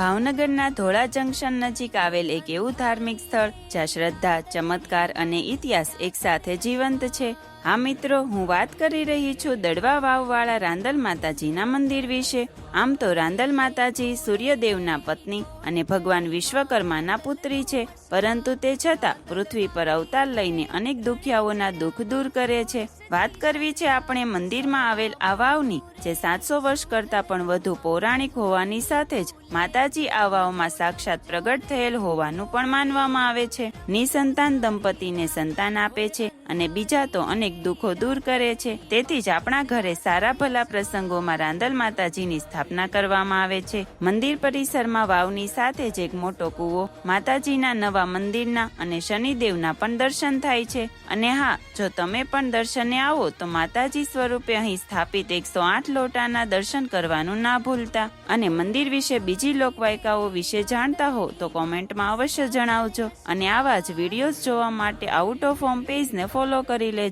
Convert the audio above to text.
ભાવનગરના ધોળા જંકશન નજીક આવેલ એક એવું ધાર્મિક સ્થળ જ્યાં શ્રદ્ધા, ચમત્કાર અને ઇતિહાસ એકસાથે જીવંત છે. હા મિત્રો, હું વાત કરી રહી છું દડવા વાવવાળા રાંદલ માતાજીના મંદિર વિશે. આમ તો રાંદલ માતાજી સૂર્યદેવના પત્ની અને ભગવાન વિશ્વકર્માના પુત્રી છે, પરંતુ તે છતાં પૃથ્વી પર અવતાર લઈને અનેક દુખિયાઓના દુઃખ દૂર કરે છે. વાત કરવી છે આપણે મંદિરમાં આવેલ આ વાવની, જે સાતસો વર્ષ કરતાં પણ વધુ પૌરાણિક હોવાની સાથે જ માતાજી આ વાવમાં સાક્ષાત પ્રગટ થયેલ હોવાનું પણ માનવામાં આવે છે. નિસંતાન દંપતીને સંતાન આપે છે અને બીજા તો અનેક દુઃખો દૂર કરે છે. તેથી જ આપણા ઘરે સારા ભલા પ્રસંગોમાં રાંદલ માતાજીની સ્થાપના કરવામાં આવે છે. મંદિર પરિસરમાં વાવની સાથે જ એક મોટો કૂવો માતાજીના નવા મંદિરના અને શનિદેવના પણ દર્શન થાય છે. અને હા, જો તમે પણ દર્શને આવો, તો માતાજી સ્વરૂપે અહીં સ્થાપિત એકસો આઠ લોટાના દર્શન કરવાનું ના ભૂલતા. અને મંદિર વિશે બીજી લોકવાયકાઓ વિશે જાણતા હો, તો કોમેન્ટમાં અવશ્ય જણાવજો. અને આવા જ વિડીયોઝ જોવા માટે આઉટ ઓફ હોમ પેજને ફોલો કરી લેજો.